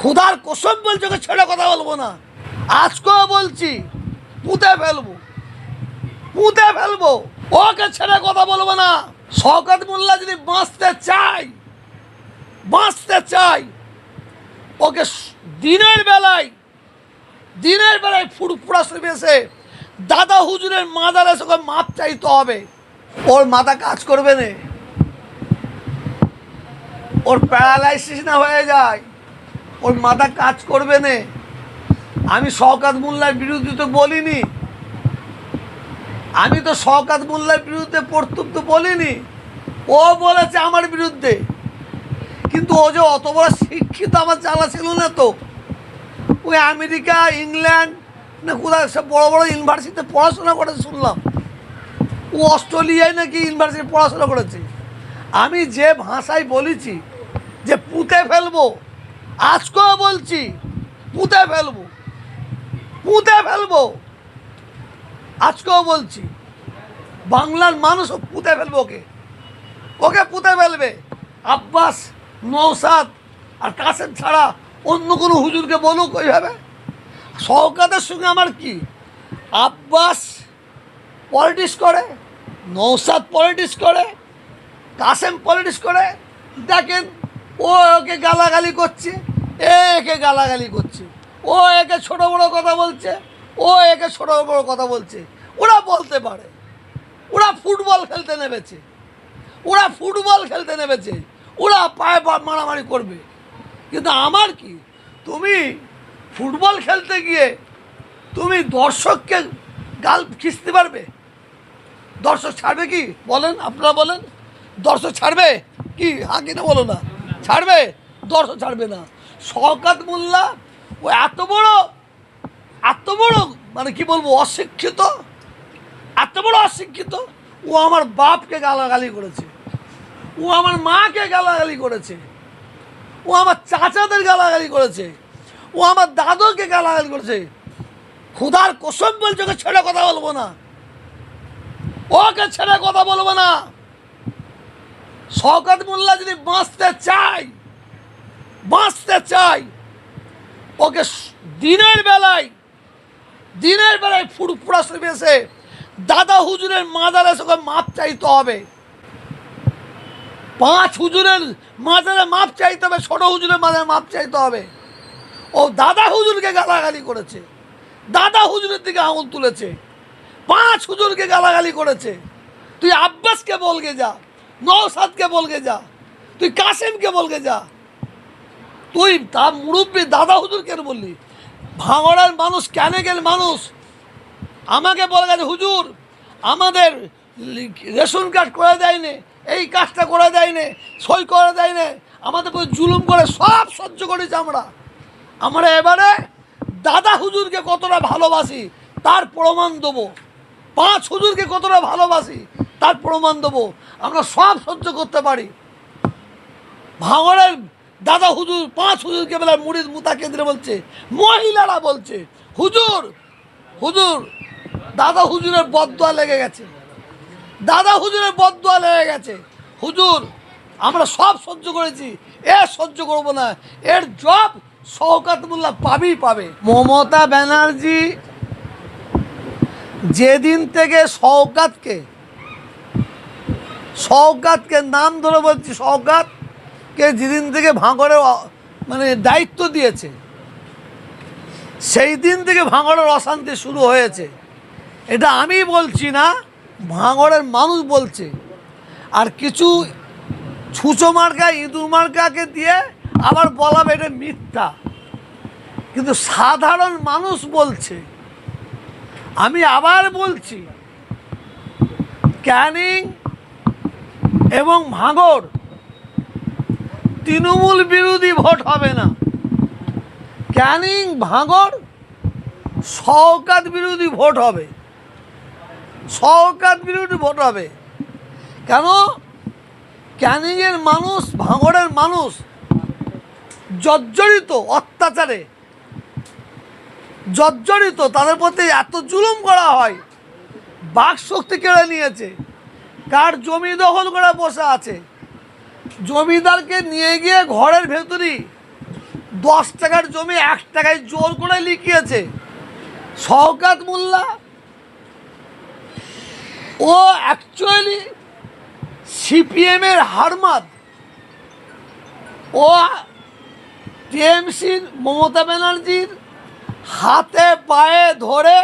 খুদার কসম বলছে ওকে ছেড়ে কথা বলব না। আজকেও বলছি, পুঁতে ফেলব। পুঁতে ফেলব। ওকে ছেড়ে কথা বলব না। শওকত মোল্লা যদি বাঁচতে চাই বাঁচতে চাই ওকে দিনের বেলায় দিনের বেলায় ফুরফুরা শরীফ এসে দাদা হুজুরের মাদার এসে ওকে মাপ চাইতে হবে। ওর মাথা কাজ করবে না। ওর প্যারালাইসিস না হয়ে যায়। ওর মাথা কাজ করবে না। আমি শওকাত মোল্লার বিরুদ্ধে তো বলিনি। আমি তো শওকাত মোল্লার বিরুদ্ধে পড়তুক তো বলিনি। ও বলেছে আমার বিরুদ্ধে। কিন্তু ও যে অত বড় শিক্ষিত আমার জানা ছিল না তো। ওই আমেরিকা, ইংল্যান্ড, না কোথায় সব বড় বড় ইউনিভার্সিটিতে পড়াশোনা করেছে শুনলাম। ও অস্ট্রেলিয়ায় নাকি ইউনিভার্সিটি পড়াশোনা করেছে। আমি যে ভাষায় বলেছি যে পুঁতে ফেলব আজকেও বলছি, পুঁতে ফেলব। পুঁতে ফেলব। আজকেও বলছি, বাংলার মানুষও পুঁতে ফেলব ওকে। ওকে পুঁতে ফেলবে। আব্বাস নৌসাদ আর কাসেম ছাড়া অন্য কোনো হুজুরকে বলুক ওইভাবে শওকাতের সঙ্গে আমার কি? আব্বাস পলিটিক্স করে নৌসাদ পলিটিক্স করে কাসেম পলিটিক্স করে। দেখেন ও ওকে গালাগালি করছে, এ একে গালাগালি করছে, ও একে ছোট বড় কথা বলছে, ও একে ছোট বড় কথা বলছে। ওরা বলতে পারে, ওরা ফুটবল খেলতে নেমেছে, ওরা ফুটবল খেলতে নেমেছে, ওরা পায়ে মারামারি করবে। কিন্তু আমার কি, তুমি ফুটবল খেলতে গিয়ে তুমি দর্শককে গাল খিস্তে পারবে? দর্শক ছাড়বে কি? বলেন, আপনারা বলেন, দর্শক ছাড়বে? কি? হ্যাঁ কি না বলো না। ছাড়বে? দর্শক ছাড়বে না। শওকাত মোল্লা, ও এত বড় এত বড় মানে কি বলব, অশিক্ষিত, এত বড় অশিক্ষিত, ও আমার বাপকে গালাগালি করেছে। ও আমার মাকে গালাগালি করেছে। ও আমার চাচাদের গালাগালি করেছে। ও আমার দাদুকে গালাগালি করেছে। খুদার কসম বলছে, ওকে ছেড়ে কথা বলব না। ওকে ছেড়ে কথা বলব না। শওকত মোল্লা যদি বাঁচতে চাই বাঁচতে চাই ওকে দিনের বেলায় দিনের বেলায় ফুরফুরা শরীফ এসে দাদা হুজুরের এসে ওকে মাপ চাইতে হবে। পাঁচ হুজুরের মাজারে মাপ চাইতে হবে ছোট হুজুরের মাজারে মাপ চাইতে হবে। ও দাদা হুজুরকে গালাগালি করেছে, দাদা হুজুরের দিকে আঙুল তুলেছে, পাঁচ হুজুরকে গালাগালি করেছে। তুই আব্বাসকে বলগে যা। নৌসাদকে বলকে যা, তুই কাসেমকে বলকে যা। তুই তার মুরব্বী দাদা হুজুর কেন বললি? ভাঙড়ার মানুষ কেন গেল মানুষ? আমাকে বলে গেছে হুজুর, আমাদের রেশন কার্ড করে দেয়নি, এই কাজটা করে দেয়নি, সই করে দেয়নি, আমাদের উপর জুলুম করে সব সহ্য করেছি আমরা। আমরা এবারে দাদা হুজুরকে কতটা ভালোবাসি, তার প্রমাণ দেবো। পাঁচ হুজুরকে কতটা ভালোবাসি তার প্রমাণ দেবো। আমরা সব সহ্য করতে পারি। ভাঙড়ের দাদা হুজুর, পাঁচ হুজুরকে বেলা মুড়ির মুতা কেন্দ্রে বলছে, মহিলারা বলছে, হুজুর হুজুর, দাদা হুজুরের বদদোয়া লেগে গেছে। দাদা হুজুরের বদদোয়া লেগে গেছে। হুজুর, আমরা সব সহ্য করেছি, এ সহ্য করব না। এর জব শওকাত মোল্লা পাবেই পাবে। মমতা ব্যানার্জি যেদিন থেকে শওকাতকে শওকাতকে নাম ধরে বলছি শওকাতকে যেদিন থেকে ভাঙড়ের মানে দায়িত্ব দিয়েছে, সেই দিন থেকে ভাঙড়ের অশান্তি শুরু হয়েছে। এটা আমি বলছি না, ভাঙড়ের মানুষ বলছে। আর কিছু ছুঁচো মার্কা, ইঁদুর মার্কাকে দিয়ে আবার বলাবে এটা মিথ্যা। কিন্তু সাধারণ মানুষ বলছে, আমি আবার বলছি, ক্যানিং এবং ভাঙড় তৃণমূল বিরোধী ভোট হবে না। ক্যানিং ভাঙড় শওকাত বিরোধী ভোট হবে। শওকাত বিরোধী ভোট হবে। কেন? ক্যানিংয়ের মানুষ, ভাঙড়ের মানুষ জর্জরিত অত্যাচারে, জর্জরিত, তাদের প্রতি এত জুলুম করা হয় বাক শক্তি কেড়ে নিয়েছে। কার জমি দখল করে বসে আছে? জমিদারকে নিয়ে গিয়ে ঘরের ভেতরেই দশ টাকার জমি এক টাকায় জোর করে লিখিয়েছে। শওকাত মোল্লা, ও অ্যাকচুয়ালি সিপিএমের হারমাদ। ও টিএমসির মমতা ব্যানার্জির হাতে পায়ে ধরে,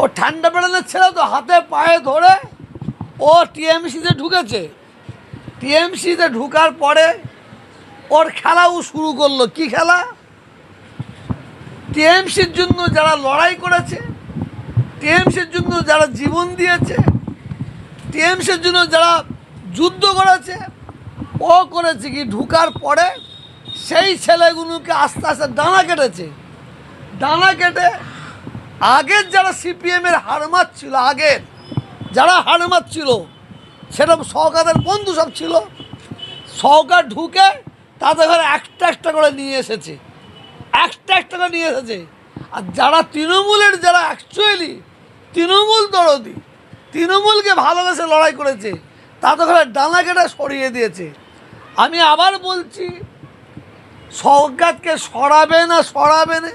ও ঠান্ডা বেড়ানোর ছেলে তো হাতে পায়ে ধরে ও টিএমসিতে ঢুকেছে। টিএমসিতে ঢুকার পরে ওর খেলাও শুরু করল। কি খেলা? টিএমসির জন্য যারা লড়াই করেছে, টিএমসির জন্য যারা জীবন দিয়েছে, টিএমসির জন্য যারা যুদ্ধ করেছে, ও করেছে কি? ঢুকার পরে সেই ছেলেগুলোকে আস্তে আস্তে ডানা কেটেছে। ডানা কেটে আগের যারা সিপিএমের হারমাত ছিল আগের যারা হারমাত ছিল সেটা সহকাদের বন্ধু সব ছিল। সহকার ঢুকে তাদের ঘরে একটা একটা করে নিয়ে এসেছে। একটা একটা করে নিয়ে এসেছে। আর যারা তৃণমূলের, যারা অ্যাকচুয়ালি তৃণমূল দরদি, তৃণমূলকে ভালোবেসে লড়াই করেছে, তাদের ঘরে ডানা কেটে সরিয়ে দিয়েছে। আমি আবার বলছি সৌগাতকে সরাবে না সরাবে না,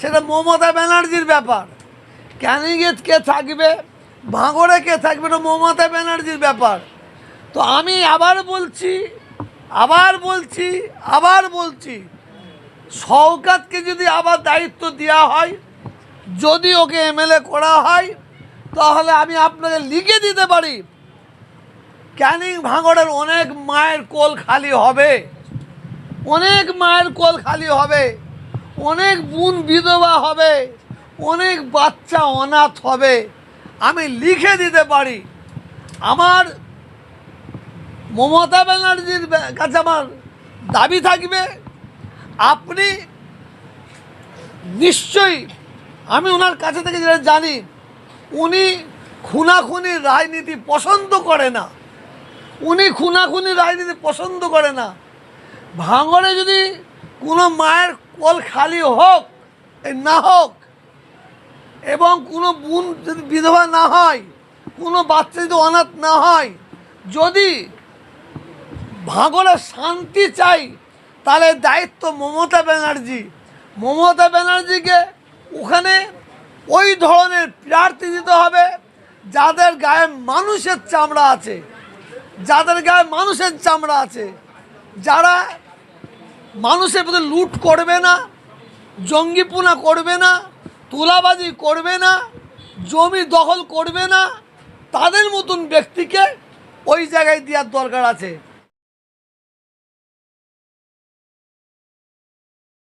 সেটা মমতা ব্যানার্জির ব্যাপার। ক্যানিগেট কে থাকবে? ভাঙড়ে কে থাকবে এটা মমতা ব্যানার্জির ব্যাপার। তো আমি আবার বলছি আবার বলছি আবার বলছি শওকাতকে যদি আবার দায়িত্ব দেওয়া হয়, যদি ওকে এমএলএ করা হয়, তাহলে আমি আপনাকে লিখে দিতে পারি। ক্যানিং ভাঙড়ের অনেক মায়ের কোল খালি হবে। অনেক মায়ের কোল খালি হবে। অনেক বোন বিধবা হবে। অনেক বাচ্চা অনাথ হবে। আমি লিখে দিতে পারি। আমার মমতা ব্যানার্জির কাছে আমার দাবি থাকবে, আপনি নিশ্চয়ই, আমি ওনার কাছে থেকে যেটা জানি, উনি খুনাখুনি রাজনীতি পছন্দ করে না। উনি খুনাখুনি রাজনীতি পছন্দ করে না। ভাঙড়ে যদি কোনো মায়ের কল খালি হোক না হোক এবং কোনো বোন যদি বিধবা না হয়, কোনো বাচ্চা যদি অনাথ না হয়, যদি ভাঙড়ে শান্তি চাই, তাহলে দায়িত্ব মমতা ব্যানার্জি। মমতা ব্যানার্জিকে ওখানে ওই ধরনের প্রার্থী দিতে হবে, যাদের গায়ে মানুষের চামড়া আছে, যাদের গায়ে মানুষের চামড়া আছে, যারা মানুষের প্রতি লুট করবে না, জঙ্গিপুনা করবে না তুলাবাজি করবে না, জমি দখল করবে না, তাদের মতন ব্যক্তিকে ওই জায়গায় দেওয়ার দরকার আছে।